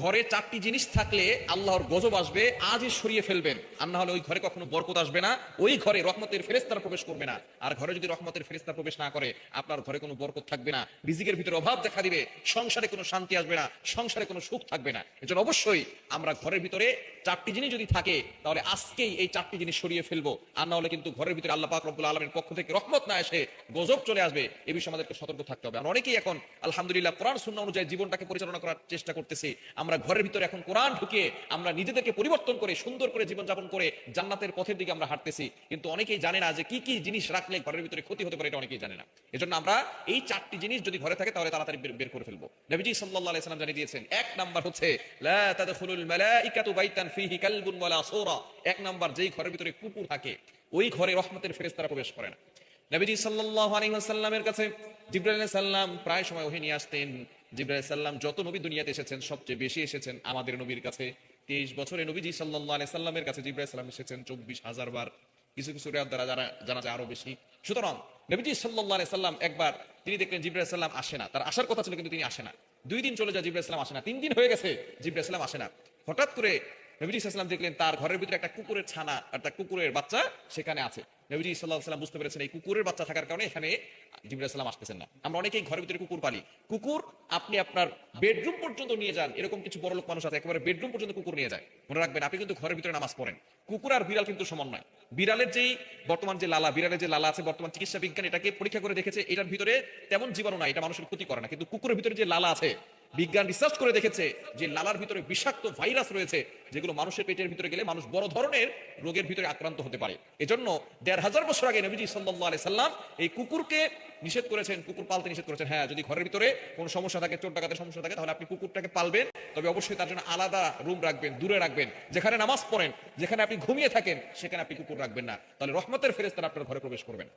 ঘরে চারটি জিনিস থাকলে আল্লাহর গজব আসবে, আজই সরিয়ে ফেলবেন। আর না হলে ওই ঘরে কখনো বরকত আসবে না। ওই ঘরে রহমতের ফেরেস্তারা প্রবেশ করবে না। আর ঘরে যদি রহমতের ফেরেস্তা প্রবেশ না করে, আপনার ঘরে কোনো বরকত থাকবে না। রিজিকের ভিতরে অভাব দেখা দিবে, সংসারে কোনো শান্তি আসবে না, সংসারে কোনো সুখ থাকবে না। এজন্য অবশ্যই আমরা ঘরের ভিতরে চারটি জিনিস যদি থাকে, তাহলে আজকেই এই চারটি জিনিস সরিয়ে ফেলব। আর না হলে কিন্তু ঘরের ভিতরে আল্লাহ পাক রব্বুল আলমের পক্ষ থেকে রহমত না এসে গজব চলে আসবে। এ বিষয়ে আমাদেরকে সতর্ক থাকতে হবে। আমরা অনেকেই এখন, আলহামদুলিল্লাহ, কোরআন শূন্য অনুযায়ী জীবনটাকে পরিচালনা করার চেষ্টা করতেছি। আমরা ঘরের ভিতরে এখন কোরআন ঢুকিয়ে আমরা নিজেদেরকে পরিবর্তন করে, সুন্দর করে জীবনযাপন করে জান্নাতের পথের দিকে আমরা হাঁটতেছি। কিন্তু অনেকেই জানে না যে কি কি জিনিস রাখলে ঘরের ভিতরে ক্ষতি হতে পারে এটা অনেকেই জানে না। এজন্য আমরা এই চারটি জিনিস যদি ঘরে থাকে তাহলে তাড়াতাড়ি বের- করে ফেলব। নবীজি সাল্লাল্লাহু আলাইহি সাল্লাম জানিয়ে দিয়েছেন, এক নাম্বার হচ্ছে এক নাম্বার, যেই ঘরের ভিতরে কুকুর থাকে, ওই ঘরে রহমতের ফেরেশতারা প্রবেশ করে না। নবীজি সাল্লাল্লাহু আলাইহি কাছে জিবরাইল আলাইহিস সালাম প্রায় সময় ওহী নিয়ে আসতেন জিবরাইল সাল্লাম যত নবী দুনিয়াতে এসেছেন, সবচেয়ে বেশি এসেছেন আমাদের নবীর কাছে। 23 বছরে নবীজি সাল্লা আলি সাল্লামের কাছে জিব্রাহ সাল্লাম এসেছেন 24 হাজার বার। কিছু কিছু রেয়ার দ্বারা যারা জানা যায় আরও বেশি। সুতরাং নবীজি সাল্লাহ আলি সাল্লাম একবার তিনি দেখলেন জিব্রাহ সাল্লাম আসে না। তার আসার কথা ছিল কিন্তু তিনি আসে না। দুই দিন চলে যায় জিব্রাহ সাল্লাম আসে না। তিন দিন হয়ে গেছে জিব্রাহ সাল্লাম আসে না। হঠাৎ করে নবীজি সাল্লাম দেখলেন তার ঘরের ভিতরে একটা কুকুরের ছানা আর তার কুকুরের বাচ্চা সেখানে আছে। নবীজি সাল্লাহ সাল্লাম বুঝতে পেরেছেন এই কুকুরের বাচ্চা থাকার কারণে এখানে সাল্লাম আসতেছেন না। আমরা অনেকেই ঘরের ভিতরে কুকুর পালি। কুকুর, আপনি আপনার বেডরুম পর্যন্ত নিয়ে যান, এরকম কিছু বড় লোক মানুষ আছে, একেবারে বেডরুম পর্যন্ত কুকুর নিয়ে যায়। মনে রাখবেন, আপনি কিন্তু ঘরের ভিতরে নামাজ পড়েন। কুকুর আর বিড়াল কিন্তু সমান নয়। বিড়ালের যেই বর্তমান যে লালা, বিড়ালের যে লালা আছে, বর্তমান চিকিৎসা বিজ্ঞান এটাকে পরীক্ষা করে দেখেছে, এটার ভিতরে তেমন জীবাণু না এটা মানুষের ক্ষতি করে না। কিন্তু কুকুরের ভিতরে যে লালা আছে বিজ্ঞান রিসার্চ করে দেখেছে যে লালার ভিতরে বিষাক্ত ভাইরাস রয়েছে, যেগুলো মানুষের পেটের ভিতরে গেলে মানুষ বড় ধরনের রোগের ভিতরে আক্রান্ত হতে পারে। এজন্য দেড় হাজার বছর আগে নবীজি সাল্লাল্লাহু আলাইহি সাল্লাম এই কুকুরকে নিষেধ করেছেন, কুকুর পালতে নিষেধ করেছেন। হ্যাঁ যদি ঘরের ভিতরে কোনো সমস্যা থাকে, চোর ডাকাতের সমস্যা থাকে, তাহলে আপনি কুকুরটাকে পালবেন, তবে অবশ্যই তার জন্য আলাদা রুম রাখবেন, দূরে রাখবেন। যেখানে নামাজ পড়েন, যেখানে আপনি ঘুমিয়ে থাকেন, সেখানে আপনি কুকুর রাখবেন না। তাহলে রহমতের ফেরেস্তারা আপনার ঘরে প্রবেশ করবেন।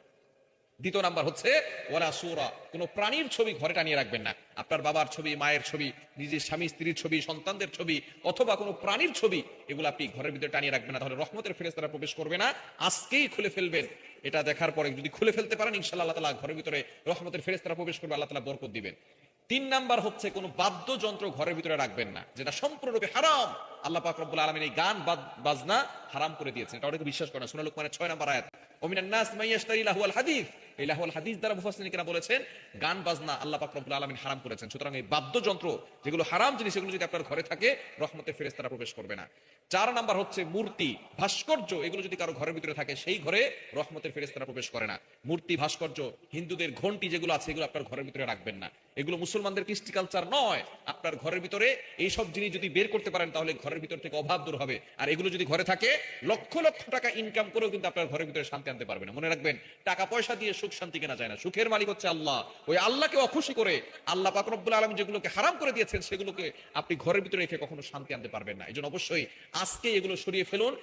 দ্বিতীয় নাম্বার হচ্ছে ওরা সুরা, কোনো প্রাণীর ছবি ঘরে টানিয়ে রাখবেন না। আপনার বাবার ছবি, মায়ের ছবি, নিজের স্বামী, স্ত্রীর ছবি, সন্তানদের ছবি, অথবা কোনো প্রাণীর ছবি, এগুলো আপনি ঘরের ভিতরে টানিয়ে রাখবেন না। তাহলে রহমতের ফেরেস্তারা প্রবেশ করবে না, আজকেই খুলে ফেলবেন। এটা দেখার পরে যদি খুলে ফেলতে পারেন, ইনশাআল্লাহ আল্লাহ তাআলা ঘরের ভিতরে রহমতের ফেরেস্তারা প্রবেশ করবে, আল্লাহ তাআলা বরকত দিবেন। তিন নাম্বার হচ্ছে, কোনো বাদ্যযন্ত্র ঘরের ভিতরে রাখবেন না, যেটা সম্পূর্ণরূপে হারাম। আল্লাহ পাক রব্বুল আলামিন এই গান বাজনা হারাম করে দিয়েছেন। এটা অনেকে বিশ্বাস করে না। সুনালুক মানে ছয় নাম্বার আয়াত, ওমিনান নাস মাইয়াশতারি লাহুয়াল এই লাহুয়াল হাদিস দ্বারা মুফাসসিরিনা বলেছেন, গান, বাজনা আল্লাহ পাক রব্বুল আলামিন হারাম করেছেন। সুতরাং এই বাদ্যযন্ত্র, যেগুলো হারাম জিনিস এগুলো যদি আপনার ঘরে থাকে রহমতের ফেরেশতারা প্রবেশ করবে না। চার নাম্বার হচ্ছে মূর্তি, ভাস্কর্য, এগুলো যদি কারও ঘরের ভিতরে থাকে, সেই ঘরে রহমতের ফেরেশতারা প্রবেশ করে না। মূর্তি, ভাস্কর্য, হিন্দুদের ঘন্টি যেগুলো আছে, এগুলো আপনার ঘরের ভিতরে রাখবেন না। এগুলো মুসলমানদের কৃষ্টি কালচার নয়। আপনার ঘরের ভিতরে এই সব জিনিস যদি বের করতে পারেন, তাহলে ঘরের ভিতর থেকে অভাব দূর হবে। আর এগুলো যদি ঘরে থাকে, লক্ষ লক্ষ টাকা ইনকাম করেও কিন্তু আপনার ঘরের ভিতরে শান্তি আনতে পারবে না। মনে রাখবেন, টাকা পয়সা দিয়ে সুখ শান্তি কেনা যায় না। সুখের মালিক হচ্ছে আল্লাহ। ওই আল্লাহকে অখুশি করে আল্লাহ পাক রব্বুল আলম যেগুলোকে হারাম করে দিয়েছেন, সেগুলোকে আপনি ঘরের ভিতরে রেখে কখনো শান্তি আনতে পারবেন না। এই জন্য অবশ্যই আজকে এগুলো সরিয়ে ফেলুন।